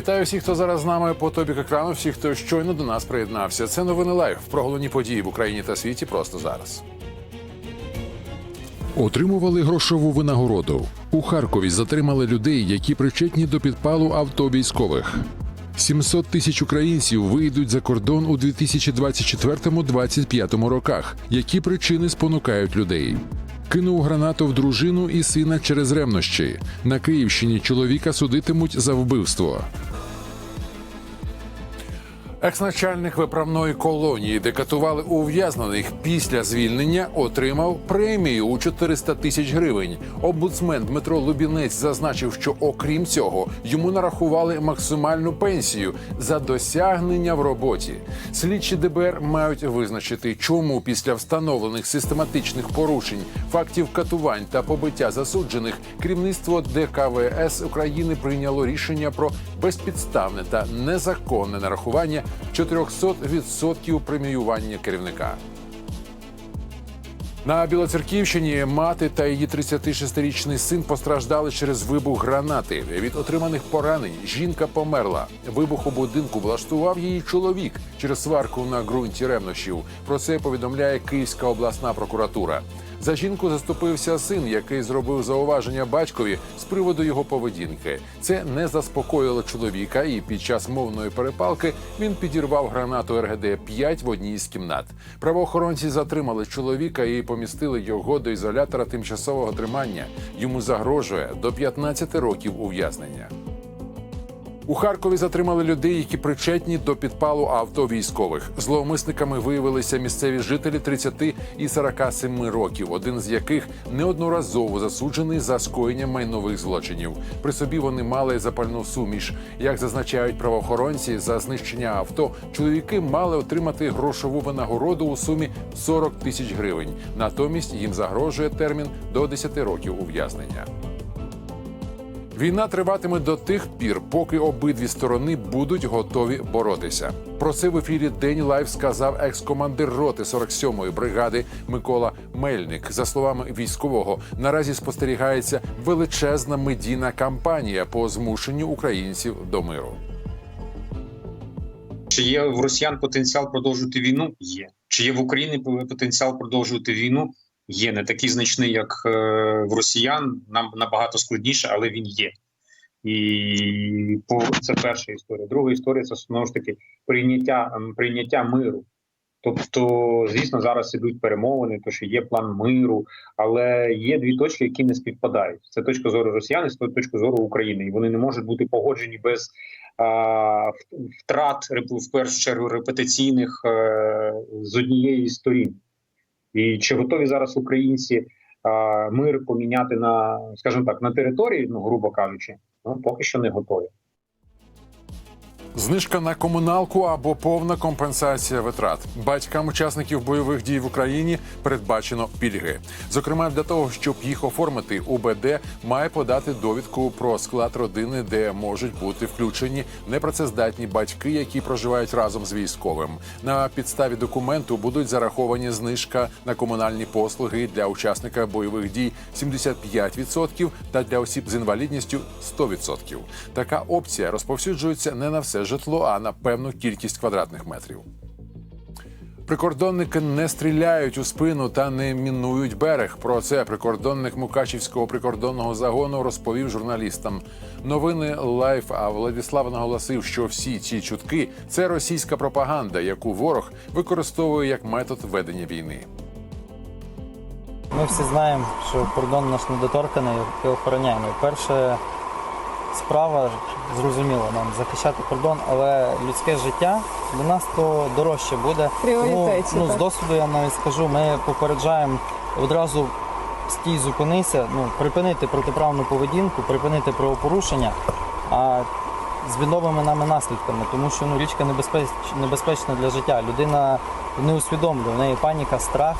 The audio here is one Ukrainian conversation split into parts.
Вітаю всіх, хто зараз з нами по тобік екрану, всіх, хто щойно до нас приєднався. Це новини лайв про головні події в Україні та світі просто зараз. Отримували грошову винагороду. У Харкові затримали людей, які причетні до підпалу авто військових. 700 тисяч українців вийдуть за кордон у 2024-2025 роках. Які причини спонукають людей? Кинув гранату в дружину і сина через ревнощі. На Київщині чоловіка судитимуть за вбивство. Екс-начальник виправної колонії, де катували ув'язнених після звільнення, отримав премію у 400 тисяч гривень. Омбудсмен Дмитро Лубінець зазначив, що окрім цього йому нарахували максимальну пенсію за досягнення в роботі. Слідчі ДБР мають визначити, чому після встановлених систематичних порушень, фактів катувань та побиття засуджених керівництво ДКВС України прийняло рішення про безпідставне та незаконне нарахування 400% преміювання керівника. На Білоцерківщині мати та її 36-річний син постраждали через вибух гранати. Від отриманих поранень жінка померла. Вибух у будинку влаштував її чоловік через сварку на ґрунті ревнощів. Про це повідомляє Київська обласна прокуратура. За жінку заступився син, який зробив зауваження батькові з приводу його поведінки. Це не заспокоїло чоловіка, і під час мовної перепалки він підірвав гранату РГД 5 в одній з кімнат. Правоохоронці затримали чоловіка і помістили його до ізолятора тимчасового тримання. Йому загрожує до 15 років ув'язнення. У Харкові затримали людей, які причетні до підпалу авто військових. Зловмисниками виявилися місцеві жителі 30 і 47 років, один з яких неодноразово засуджений за скоєння майнових злочинів. При собі вони мали запальну суміш. Як зазначають правоохоронці, за знищення авто чоловіки мали отримати грошову винагороду у сумі 40 тисяч гривень. Натомість їм загрожує термін до 10 років ув'язнення. Війна триватиме до тих пір, поки обидві сторони будуть готові боротися. Про це в ефірі День Лайв сказав екс-командир роти 47-ї бригади Микола Мельник. За словами військового, наразі спостерігається величезна медійна кампанія по змушенню українців до миру. Чи є в росіян потенціал продовжувати війну? Є. Чи є в Україні потенціал продовжувати війну? Є не такий значний, як е, в росіян. Нам набагато складніше, але він є. І по це перша історія. Друга історія це знову ж таки прийняття ем, прийняття миру. Тобто, звісно, зараз ідуть перемовини, то що є план миру, але є дві точки, які не співпадають. Це точка зору росіян і точка зору України, і вони не можуть бути погоджені без а, втрат в першу чергу репетиційних е, з однієї сторін. І чи готові зараз українці а, мир поміняти на, скажімо так, на території, ну грубо кажучи, ну поки що не готові. Знижка на комуналку або повна компенсація витрат батькам учасників бойових дій в Україні передбачено пільги. Зокрема, для того, щоб їх оформити, УБД має подати довідку про склад родини, де можуть бути включені непрацездатні батьки, які проживають разом з військовим. На підставі документу будуть зараховані знижка на комунальні послуги для учасника бойових дій 75% та для осіб з інвалідністю 100%. Така опція розповсюджується не на все житло, а на певну кількість квадратних метрів. Прикордонники не стріляють у спину та не мінують берег. Про це прикордонник Мукачівського прикордонного загону розповів журналістам. Новини Лайф. А Владислав наголосив, що всі ці чутки це російська пропаганда, яку ворог використовує як метод ведення війни. Ми всі знаємо, що кордон наш недоторканий і охороняємо. Перша справа зрозуміло нам захищати кордон, але людське життя для нас то дорожче буде. Пріоритеті, Тому, ну, так. з досвіду я навіть скажу, ми попереджаємо одразу стій, зупинися, ну, припинити протиправну поведінку, припинити правопорушення. А з відомими нами наслідками, тому що ну, річка небезпеч... небезпечна для життя. Людина не усвідомлює, в неї паніка, страх.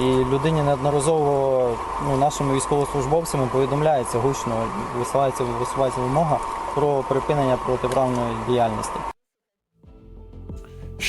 І людині неодноразово ну, нашими військовослужбовцями повідомляється гучно, висувається, висувається вимога про припинення протиправної діяльності.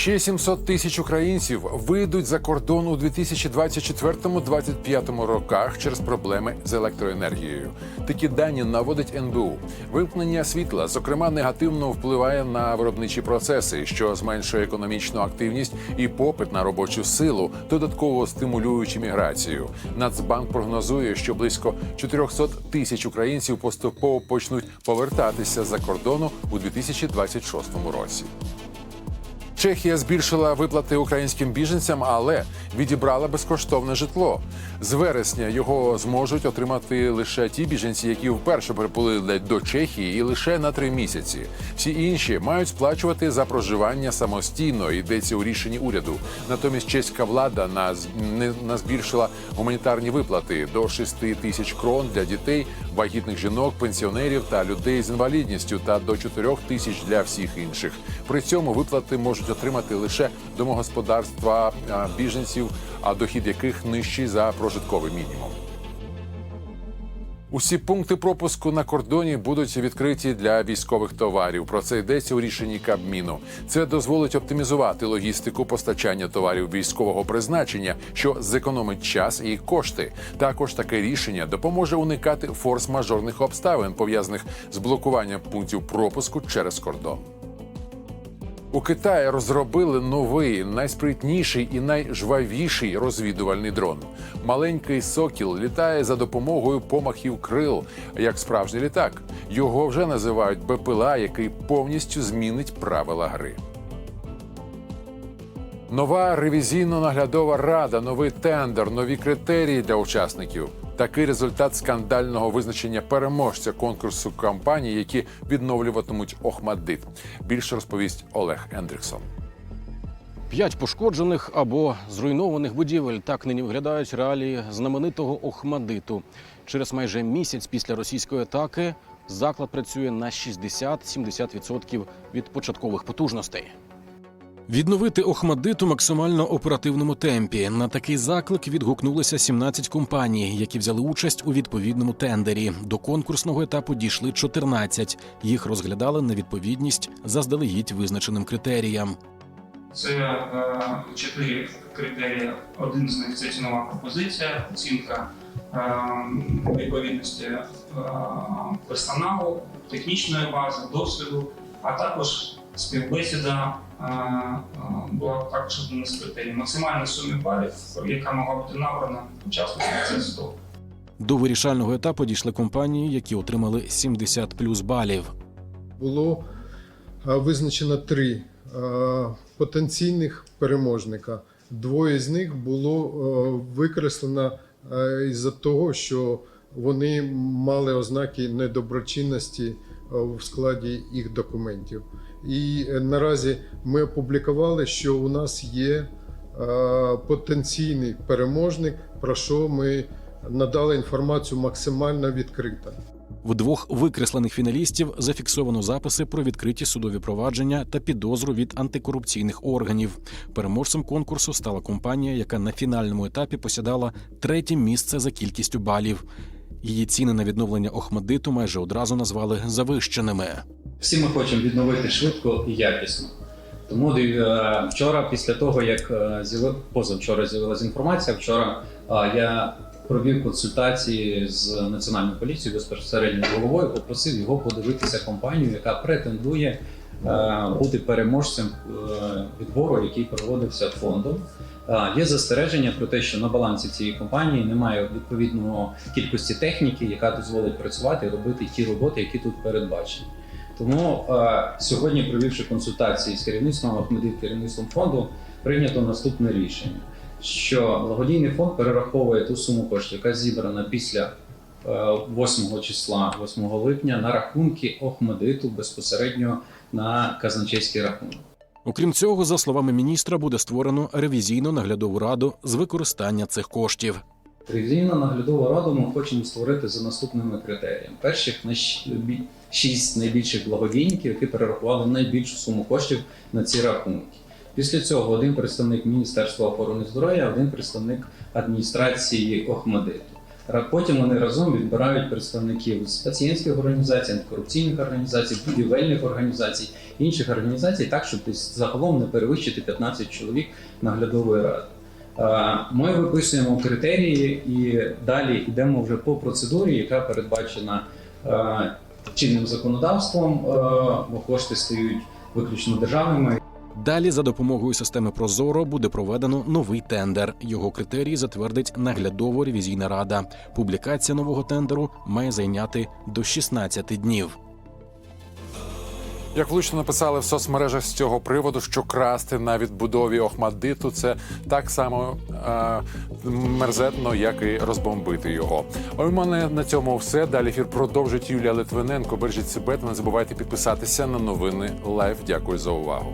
Ще 700 тисяч українців вийдуть за кордон у 2024-2025 роках через проблеми з електроенергією. Такі дані наводить НБУ. Вимкнення світла, зокрема, негативно впливає на виробничі процеси, що зменшує економічну активність і попит на робочу силу, додатково стимулюючи міграцію. Нацбанк прогнозує, що близько 400 тисяч українців поступово почнуть повертатися за кордону у 2026 році. Чехія збільшила виплати українським біженцям, але відібрала безкоштовне житло. З вересня його зможуть отримати лише ті біженці, які вперше прибули до Чехії, і лише на три місяці. Всі інші мають сплачувати за проживання самостійно. Йдеться у рішенні уряду. Натомість чеська влада не назбільшила гуманітарні виплати до 6 тисяч крон для дітей, вагітних жінок, пенсіонерів та людей з інвалідністю та до 4 тисяч для всіх інших. При цьому виплати можуть отримати лише домогосподарства біженців, а дохід яких нижчий за прожитковий мінімум. Усі пункти пропуску на кордоні будуть відкриті для військових товарів. Про це йдеться у рішенні Кабміну. Це дозволить оптимізувати логістику постачання товарів військового призначення, що зекономить час і кошти. Також таке рішення допоможе уникати форс-мажорних обставин, пов'язаних з блокуванням пунктів пропуску через кордон. У Китаї розробили новий, найспритніший і найжвавіший розвідувальний дрон. Маленький сокіл літає за допомогою помахів крил, як справжній літак. Його вже називають БПЛА, який повністю змінить правила гри. Нова ревізійно-наглядова рада, новий тендер, нові критерії для учасників. Такий результат скандального визначення переможця конкурсу компаній, які відновлюватимуть Охмаддит. Більше розповість Олег Ендріксон. П'ять пошкоджених або зруйнованих будівель так нині виглядають реалії знаменитого Охмадиту. Через майже місяць після російської атаки заклад працює на 60-70% від початкових потужностей. Відновити Охмадит у максимально оперативному темпі. На такий заклик відгукнулися 17 компаній, які взяли участь у відповідному тендері. До конкурсного етапу дійшли 14. Їх розглядали на відповідність заздалегідь визначеним критеріям. Це е, чотири критерії. Один з них це цінова пропозиція, оцінка е, відповідності е, персоналу, технічної бази, досвіду, а також співбесіда е, е, була також одним з критерій. Максимальна сума балів, яка могла бути набрана учасниками, це 100. До вирішального етапу дійшли компанії, які отримали 70 плюс балів. було визначено три потенційних переможника. Двоє з них було викреслено із-за того, що вони мали ознаки недоброчинності в складі їх документів. І е, наразі ми опублікували, що у нас є потенційний переможник, про що ми надали інформацію максимально відкрито. В двох викреслених фіналістів зафіксовано записи про відкриті судові провадження та підозру від антикорупційних органів. Переможцем конкурсу стала компанія, яка на фінальному етапі посідала третє місце за кількістю балів. Її ціни на відновлення Охмадиту майже одразу назвали завищеними. Всі ми хочемо відновити швидко і якісно. Тому е, вчора, після того як е, з'яви- позавчора з'явилася інформація, вчора е, я провів консультації з національною поліцією безпосередньо головою, попросив його подивитися компанію, яка претендує бути переможцем відбору, який проводився фондом. Є застереження про те, що на балансі цієї компанії немає відповідного кількості техніки, яка дозволить працювати і робити ті роботи, які тут передбачені. Тому сьогодні, провівши консультації з керівництвом Ахмедит, керівництвом фонду, прийнято наступне рішення: що благодійний фонд перераховує ту суму коштів, яка зібрана після е, 8 числа, 8 липня, на рахунки Охмедиту безпосередньо на казначейський рахунок. Окрім цього, за словами міністра, буде створено ревізійну наглядову раду з використання цих коштів. Ревізійну наглядову раду ми хочемо створити за наступними критеріями. Перших на шість найбільших благодійників, які перерахували найбільшу суму коштів на ці рахунки. Після цього один представник Міністерства охорони здоров'я, один представник адміністрації Охмадиту. Потім вони разом відбирають представників з пацієнтських організацій, антикорупційних організацій, будівельних організацій, інших організацій, так щоб загалом не перевищити 15 чоловік наглядової ради. Ми виписуємо критерії і далі йдемо вже по процедурі, яка передбачена чинним законодавством, бо кошти стають виключно державними. Далі за допомогою системи Прозоро буде проведено новий тендер. Його критерії затвердить наглядово-ревізійна рада. Публікація нового тендеру має зайняти до 16 днів. Як влучно написали в соцмережах з цього приводу, що красти на відбудові Охмадиту це так само е, мерзетно, як і розбомбити його. А у мене на цьому все. Далі ефір продовжить Юлія Литвиненко. Бережіть себе не забувайте підписатися на новини Лайв. Дякую за увагу.